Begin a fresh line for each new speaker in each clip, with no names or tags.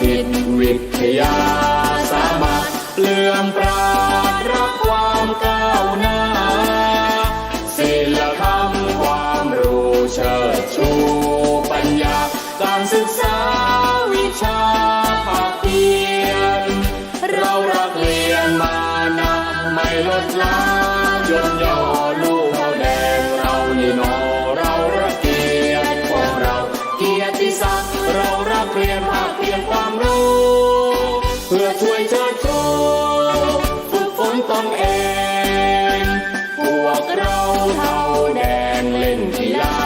จิตวิทยาสามารถเลื่อมปราดรักความก้าวหน้าศิลธรรมความรู้เชิดชูปัญญา การศึกษาวิชาภาคเพียน เรารักเรียนมานะไม่ลดละย่นย่อลูก เรียนภาคเพียรความรู้ เพื่อช่วยเชิดชูฝึกฝนตนเอง พวกเราเท่าแดงเล่นกีฬา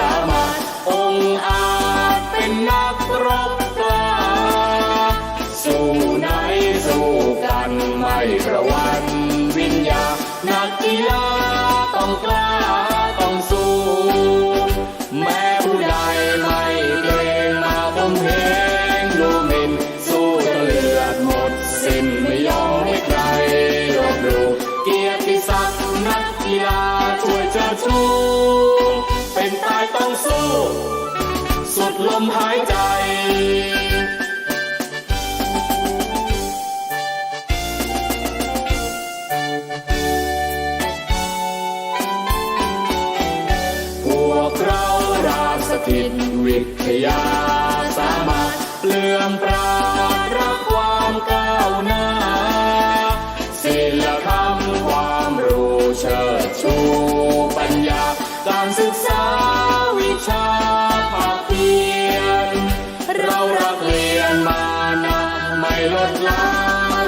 สามารถองอาจเป็นนักรบกล้าสู้ไหนสู้กันไม่กระวันวิญญานักกีฬาต้องกล้าต้องสู้ แม้ผู้ใดไม่เกรงมาผมเพงลูมิ น สู้จนเลือดหมดสิ้นไม่ยอมให้ใครลบหลู่เกียรติศักดิ์นักกีฬาช่วยเชิดชูเป็นตายต้องสู้ สุดลมหายใจพวกเราราชสถิตวิทยาสามารถเปลื่อมปรา ลดละ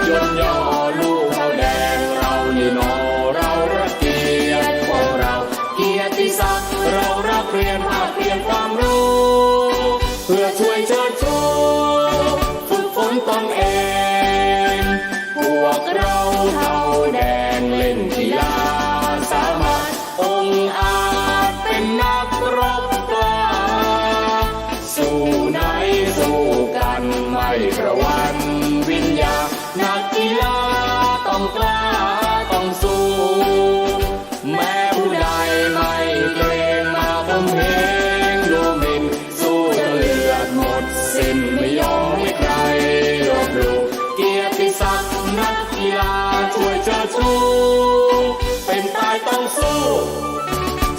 ยนย่อลูกเราแดงเรานี่นอเรารักเกียรติของเรา เกียรติศักดิ์เรารักเรียนภาคเพียรความรู้ เพื่อช่วยเชิดชูฝึกฝนตนเองพวกเราเท่าแดงเล่นกีฬาสามารถองอาจเป็นนักรบกล้าสู้ไหนสู้กันไม่กระวัน วิญญานักกีฬาต้องกล้าต้องสู้ แม้ผู้ใดไม่เกรงมาผมเพงดูมินสู้จนเลือดหมดสิ้นไม่ยอมให้ใครลบหลู่เกียรติศักดิ์นักกีฬาช่วยเชิดชูเป็นตายต้องสู้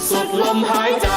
สุดลมหายใจ